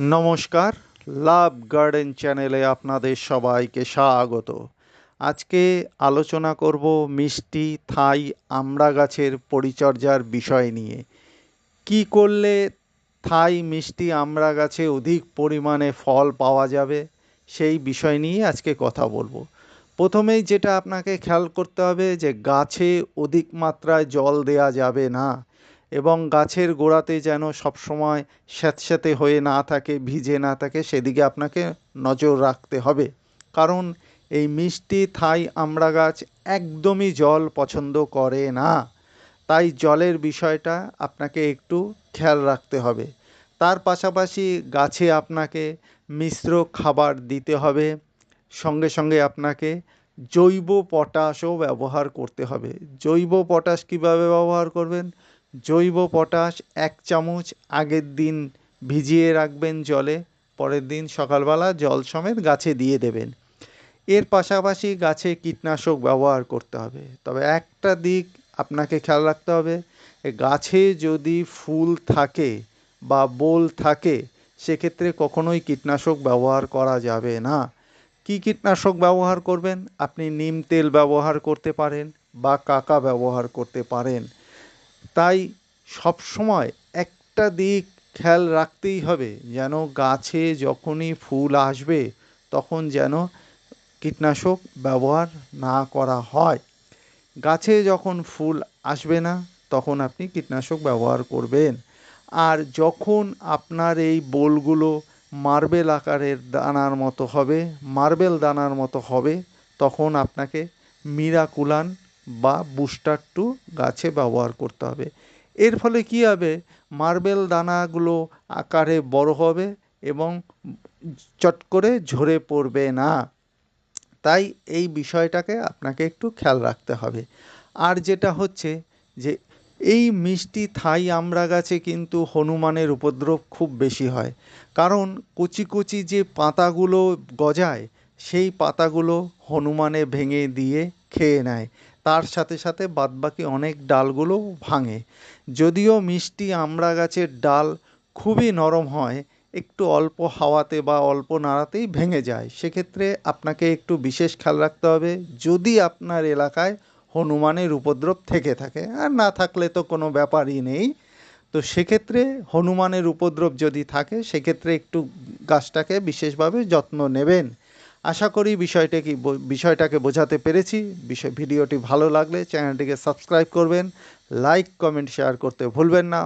নমস্কার, লাভ গার্ডেন চ্যানেলে আপনাদের সবাইকে স্বাগত। আজকে আলোচনা করব মিষ্টি থাই আমড়া গাছের পরিচর্যার বিষয় নিয়ে। কি করলে থাই মিষ্টি আমড়া গাছে অধিক পরিমাণে ফল পাওয়া যাবে, সেই বিষয় নিয়ে আজকে কথা বলব। প্রথমেই যেটা আপনাকে খেয়াল করতে হবে যে গাছে অধিক মাত্রায় জল দেয়া যাবে না। এবং গাছের গোড়াতে যেন সবসময় স্যাঁতস্যাঁতে হয়ে না থাকে, ভিজে না থাকে, সেদিকে আপনাকে নজর রাখতে হবে। কারণ এই মিষ্টি থাই আমড়া গাছ একদমই জল পছন্দ করে না। তাই জলের বিষয়টা আপনাকে একটু খেয়াল রাখতে হবে। তার পাশাপাশি গাছে আপনাকে মিশ্র খাবার দিতে হবে। সঙ্গে সঙ্গে আপনাকে জৈব পটাশও ব্যবহার করতে হবে। জৈব পটাশ কীভাবে ব্যবহার করবেন? জৈব পটাশ এক চামচ, আগের দিন ভিজিয়ে রাখবেন জলে, পরের দিন সকালবেলা জল সমেত গাছে দিয়ে দেবেন। এর পাশাপাশি গাছে কীটনাশক ব্যবহার করতে হবে। তবে একটা দিক আপনাকে খেয়াল রাখতে হবে, গাছে যদি ফুল থাকে বা বোল থাকে, সেক্ষেত্রে কখনোই কীটনাশক ব্যবহার করা যাবে না। কি কীটনাশক ব্যবহার করবেন? আপনি নিম তেল ব্যবহার করতে পারেন বা কাকা ব্যবহার করতে পারেন। তাই সবসময় একটা দিক খেয়াল রাখতেই হবে যেন গাছে যখনই ফুল আসবে তখন যেন কীটনাশক ব্যবহার না করা হয়। গাছে যখন ফুল আসবে না তখন আপনি কীটনাশক ব্যবহার করবেন। আর যখন আপনার এই বোলগুলো মার্বেল আকারের দানার মতো হবে, মার্বেল দানার মতো হবে, তখন আপনাকে মিরাকুলান বা বুস্টার টু গাছে ব্যবহার করতে হবে। এর ফলে কী হবে? মার্বেল দানাগুলো আকারে বড় হবে এবং চট করে ঝরে পড়বে না। তাই এই বিষয়টাকে আপনাকে একটু খেয়াল রাখতে হবে। আর যেটা হচ্ছে যে, এই মিষ্টি থাই আমড়া গাছে কিন্তু হনুমানের উপদ্রব খুব বেশি হয়। কারণ কচি কচি যে পাতাগুলো গজায়, সেই পাতাগুলো হনুমানে ভেঙে দিয়ে খেয়ে নেয়। তার সাথে সাথে বাদবাকি অনেক ডালগুলো ভাঙে। যদিও মিষ্টি আমড়া গাছের ডাল খুবই নরম হয়, একটু অল্প হাওয়াতে বা অল্প নাড়াতেই ভেঙে যায়। সেক্ষেত্রে আপনাকে একটু বিশেষ খেয়াল রাখতে হবে, যদি আপনার এলাকায় হনুমানের উপদ্রব থেকে থাকে, আর না থাকলে তো কোনো ব্যাপারই নেই। তো সেক্ষেত্রে হনুমানের উপদ্রব যদি থাকে, সেক্ষেত্রে একটু গাছটাকে বিশেষভাবে যত্ন নেবেন। আশা করি বিষয়টা কি বিষয়টাকে বোঝাতে পেরেছি। বিষয়, ভিডিওটি ভালো লাগলে চ্যানেলটিকে সাবস্ক্রাইব করবেন, লাইক, কমেন্ট, শেয়ার করতে ভুলবেন না।